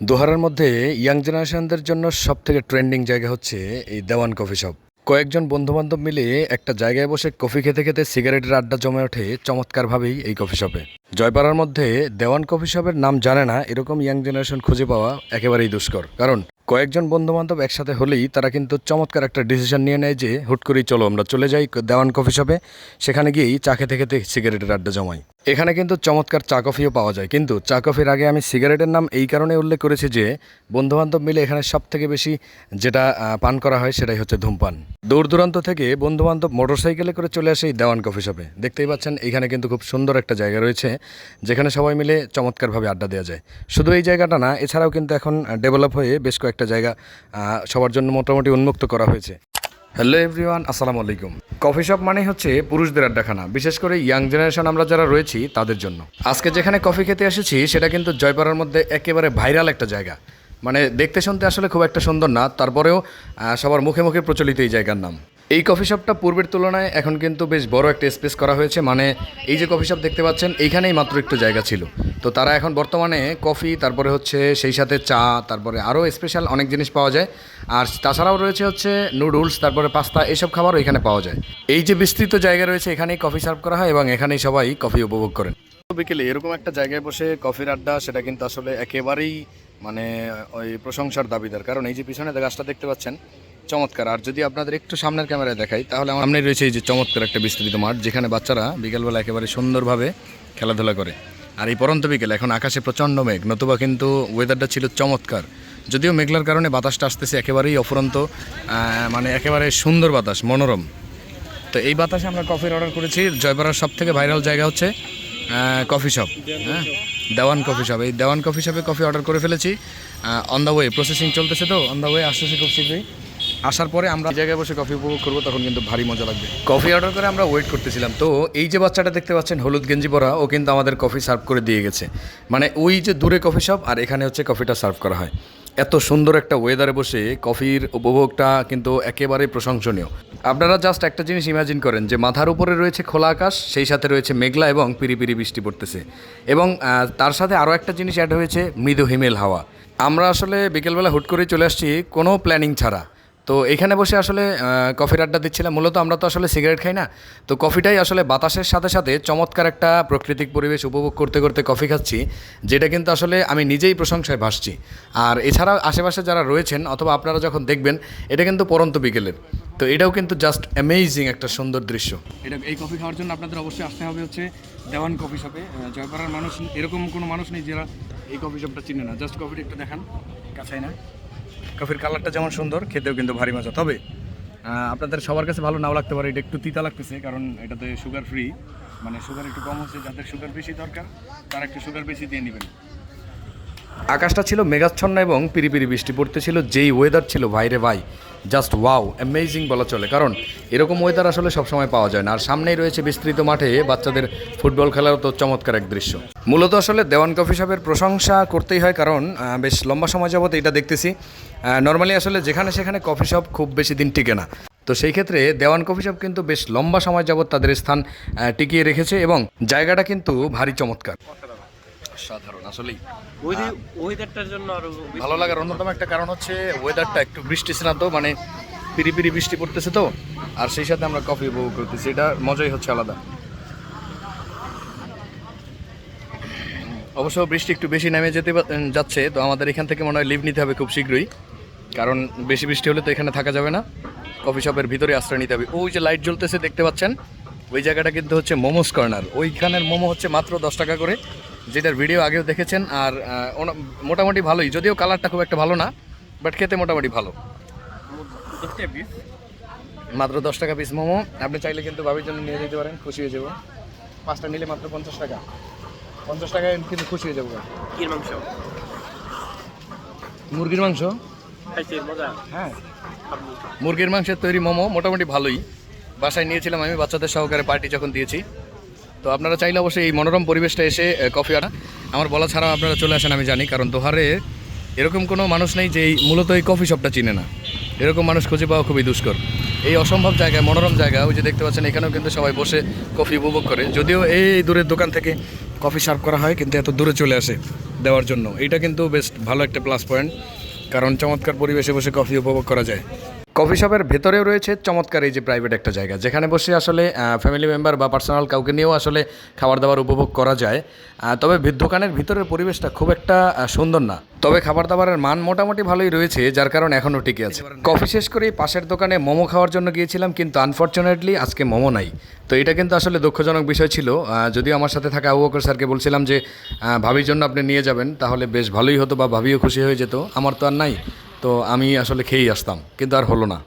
দোহারের মধ্যে ইয়াং জেনারেশনদের জন্য সব থেকে ট্রেন্ডিং জায়গা হচ্ছে এই দেওয়ান কফি শপ। কয়েকজন বন্ধুবান্ধব মিলে একটা জায়গায় বসে কফি খেতে খেতে সিগারেটের আড্ডা জমে ওঠে চমৎকারভাবেই এই কফি শপে। জয়পাড়ার মধ্যে দেওয়ান কফি শপের নাম জানে না, এরকম ইয়াং জেনারেশন খুঁজে পাওয়া একেবারেই দুষ্কর। কারণ কয়েকজন বন্ধুবান্ধব একসাথে হলেই তারা কিন্তু চমৎকার একটা ডিসিশন নিয়ে নেয় যে, হুট করেই চলো, আমরা চলে যাই দেওয়ান কফি শপে। সেখানে গিয়েই চা খেতে খেতে সিগারেটের আড্ডা জমাই। এখানে কিন্তু চমৎকার চা কফিও পাওয়া যায়। কিন্তু চা কফির আগে আমি সিগারেটের নাম এই কারণে উল্লেখ করেছি যে, বন্ধুবান্ধব মিলে এখানে সব থেকে বেশি যেটা পান করা হয় সেটাই হচ্ছে ধূমপান। দূর দূরান্ত থেকে বন্ধুবান্ধব মোটরসাইকেলে করে চলে আসে এই দেওয়ান কফি শপে। দেখতেই পাচ্ছেন, এখানে কিন্তু খুব সুন্দর একটা জায়গা রয়েছে। যেখানে সবাই মিলে চমৎকারভাবে আড্ডা দেওয়া যায়। শুধু এই জায়গাটা না, এছাড়াও কিন্তু এখন ডেভেলপ হয়ে বেশ কয়েকটা জায়গা সবার জন্য মোটামুটি উন্মুক্ত করা হয়েছে। হ্যালো এভরিওয়ান, আসসালামু আলাইকুম। কফি শপ মানে হচ্ছে পুরুষদের আড্ডাখানা, বিশেষ করে ইয়াং জেনারেশন আমরা যারা রয়েছি তাদের জন্য। আজকে যেখানে কফি খেতে এসেছি, সেটা কিন্তু জয়পাড়ার মধ্যে একেবারে ভাইরাল একটা জায়গা। মানে দেখতে শুনতে আসলে খুব একটা সুন্দর না, তারপরেও সবার মুখে মুখে প্রচলিত এই জায়গার নাম। এই কফি শপটা পূর্বের তুলনায় এখন কিন্তু বেশ বড় একটা স্পেস করা হয়েছে। মানে এই যে কফি শপ দেখতে পাচ্ছেন, এইখানেই মাত্র একটু জায়গা ছিল। তো তারা এখন বর্তমানে কফি তারপরে হচ্ছে সেই সাথে চা, তারপরে আরও স্পেশাল অনেক জিনিস পাওয়া যায়। আর তাছাড়াও রয়েছে হচ্ছে নুডলস তারপরে পাস্তা, এসব খাবারও এখানে পাওয়া যায়। এই যে বিস্তৃত জায়গা রয়েছে, এখানেই কফি সার্ভ করা হয় এবং এখানেই সবাই কফি উপভোগ করেন। বিকেলে এরকম একটা জায়গায় বসে কফির আড্ডা, সেটা কিন্তু আসলে একেবারেই মানে ওই প্রশংসার দাবিদার। কারণ এই যে পিছনে গাছটা দেখতে পাচ্ছেন চমৎকার। আর যদি আপনাদের একটু সামনের ক্যামেরায় দেখাই, তাহলে আমার সামনে রয়েছে এই যে চমৎকার একটা বিস্তৃত মাঠ, যেখানে বাচ্চারা বিকেলবেলা একেবারে সুন্দরভাবে খেলাধুলা করে। আর এই পরন্ত বিকেল, এখন আকাশে প্রচণ্ড মেঘ, নতুবা কিন্তু ওয়েদারটা ছিল চমৎকার। যদিও মেঘলার কারণে বাতাসটা আসতেছে একেবারেই অফুরন্ত মানে একেবারে সুন্দর বাতাস, মনোরম। তো এই বাতাসে আমরা কফির অর্ডার করেছি। জয়পাড়ার সব থেকে ভাইরাল জায়গা হচ্ছে কফি শপ হ্যাঁ? Dewan coffee shop. এই দেওয়ান কফি শপে কফি অর্ডার করে ফেলেছি। অন দ্য ওয়ে প্রসেসিং চলতেছে তো? অন দ্য ওয়ে আসতেছে খুব শীঘ্রই। আসার পরে আমরা জায়গায় বসে কফি উপভোগ করব, তখন কিন্তু ভারী মজা লাগবে। কফি অর্ডার করে আমরা ওয়েট করতেছিলাম। তো এই যে বাচ্চাটা দেখতে পাচ্ছেন, হলুদ গেঞ্জি পরা, ও কিন্তু আমাদের কফি সার্ভ করে দিয়ে গেছে। মানে ওই যে দূরে কফি শপ আর এখানে হচ্ছে কফিটা সার্ভ করা হয়। এত সুন্দর একটা ওয়েদারে বসে কফির উপভোগটা কিন্তু একেবারে প্রশংসনীয়। আপনারা জাস্ট একটা জিনিস ইমাজিন করেন যে, মাথার উপরে রয়েছে খোলা আকাশ, সেই সাথে রয়েছে মেঘলা এবং পিরিপিরি বৃষ্টি পড়তেছে। এবং তার সাথে আরও একটা জিনিস অ্যাড হয়েছে, মৃদু হিমেল হাওয়া। আমরা আসলে বিকেলবেলা হুট করে চলে আসছি, কোনো প্ল্যানিং ছাড়া। তো এখানে বসে আসলে কফির আড্ডা দিচ্ছিলাম। মূলত আমরা তো আসলে সিগারেট খাই না। তো কফিটাই আসলে বাতাসের সাথে সাথে চমৎকার একটা প্রাকৃতিক পরিবেশ উপভোগ করতে করতে কফি খাচ্ছি যেটা কিন্তু আসলে আমি নিজেই প্রশংসায় ভাসছি। আর এছাড়া আশেপাশে যারা রয়েছেন অথবা আপনারা যখন দেখবেন এটা কিন্তু পরন্ত বিকেলের। তো এটাও কিন্তু জাস্ট অ্যামেজিং একটা সুন্দর দৃশ্য। এটা এই কফি খাওয়ার জন্য আপনাদের অবশ্যই আসতে হবে হচ্ছে দেওয়ান কফি শপে। জয়পাড়ার মানুষ এরকম কোনো মানুষ নেই যারা এই কফি শপটা চিনে না। জাস্ট কফিটা একটু দেখান। কাছাই না। কফির কালারটা যেমন সুন্দর, খেতেও কিন্তু ভারী মজা। তবে আপনাদের সবার কাছে ভালো নাও লাগতে পারে, এটা একটু তিতা লাগতেছে, কারণ এটাতে সুগার ফ্রি মানে সুগার একটু কম হচ্ছে, যাদের সুগার বেশি দরকার, তারা একটু সুগার বেশি দিয়ে নেবেন। আকাশটা ছিল মেঘাচ্ছন্ন এবং পিরিপিরি বৃষ্টি পড়তেছিল যেই ওয়েদার ছিল ভাইরে ভাই জাস্ট ওয়াও অ্যামেজিং বলা চলে। কারণ এরকম ওয়েদার আসলে সবসময় পাওয়া যায় না। আর সামনেই রয়েছে বিস্তৃত মাঠে বাচ্চাদের ফুটবল খেলার তো চমৎকার এক দৃশ্য। মূলত আসলে দেওয়ান কফি শপের প্রশংসা করতেই হয়, কারণ বেশ লম্বা সময় যাবত এটা দেখতেছি। নর্মালি আসলে যেখানে সেখানে কফি শপ খুব বেশি দিন টিকে না। তো সেই ক্ষেত্রে দেওয়ান কফি শপ কিন্তু বেশ লম্বা সময় যাবত তাদের স্থান টিকিয়ে রেখেছে এবং জায়গাটা কিন্তু ভারী চমৎকার। সাধারণ আসলেই। ওয়েদারটার জন্য আরও ভালো লাগার অন্যতম একটা কারণ হচ্ছে ওয়েদারটা একটু বৃষ্টি স্নাত মানে পিরি পিরি বৃষ্টি পড়তেছে তো আর সেই সাথে আমরা কফি উপভোগ করতেছি এটা মজাই হচ্ছে আলাদা। অবশ্য বৃষ্টি একটু বেশি নেমে যেতে যাচ্ছে তো আমাদের এখান থেকে মনে হয় লিভ নিতে হবে খুব শীঘ্রই কারণ বেশি বৃষ্টি হলে তো এখানে থাকা যাবে না। কফি শপের ভিতরে আশ্রয় নিতে হবে। ওই যে লাইট জ্বলতেছে দেখতে পাচ্ছেন? ওই জায়গাটা কিন্তু হচ্ছে মোমোস কর্নার ওইখানের মোমো হচ্ছে মাত্র দশ টাকা করে। যেটার ভিডিও আগেও দেখেছেন আর মোটামুটি ভালোই। যদিও কালারটা খুব একটা ভালো না বাট খেতে মোটামুটি ভালো। মাত্র দশ টাকা পিস মোমো। আপনি চাইলে কিন্তু ভাবির জন্য নিয়ে যেতে পারেন খুশি হয়ে যাব। পাঁচটা নিলে মাত্র পঞ্চাশ টাকা। পঞ্চাশ টাকায় কিন্তু খুশি হয়ে যাব। মাংস। মুরগির মাংস? হ্যাঁ। মুরগির মাংসের তৈরি মোমো মোটামুটি ভালোই। বাসায় নিয়েছিলাম আমি বাচ্চাদের সহকারে পার্টি যখন দিয়েছি তো আপনারা চাইলে অবশ্যই এই মনোরম পরিবেশটা এসে কফি আনা। আমার বলা ছাড়াও আপনারা চলে আসেন, আমি জানি, কারণ দোহারে এরকম কোনো মানুষ নেই যে এই মূলত এই কফি শপটা চিনে না। এরকম মানুষ খুঁজে পাওয়া খুবই দুষ্কর। এই অসম্ভব জায়গায় মনোরম জায়গা, ওই যে দেখতে পাচ্ছেন, এখানেও কিন্তু সবাই বসে কফি উপভোগ করে। যদিও এই দূরের দোকান থেকে কফি সার্ভ করা হয়, কিন্তু এত দূরে চলে আসে দেওয়ার জন্য। এটা কিন্তু বেশ ভালো একটা প্লাস পয়েন্ট, কারণ চমৎকার পরিবেশে বসে কফি উপভোগ করা যায়। কফি শপের ভেতরেও রয়েছে চমৎকার এই যে প্রাইভেট একটা জায়গা, যেখানে বসে আসলে ফ্যামিলি মেম্বার বা পার্সোনাল কাউকে নিয়েও আসলে খাবার দাবার উপভোগ করা যায়। তবে দোকানের ভিতরের পরিবেশটা খুব একটা সুন্দর না। তবে খাবার দাবারের মান মোটামুটি ভালোই রয়েছে, যার কারণে এখনও টিকে আছে। কফি শেষ করেই পাশের দোকানে মোমো খাওয়ার জন্য গিয়েছিলাম, কিন্তু আনফর্চুনেটলি আজকে মোমো নাই। তো এটা কিন্তু আসলে দুঃখজনক বিষয় ছিল। যদিও আমার সাথে থাকা আবু বকর স্যারকে বলছিলাম যে ভাবির জন্য আপনি নিয়ে যাবেন, তাহলে বেশ ভালোই হতো বা ভাবিও খুশি হয়ে যেত। আমার তো আর নাই। তো আমি আসলে খেয়েই আসতাম কিন্তু আর হলো না।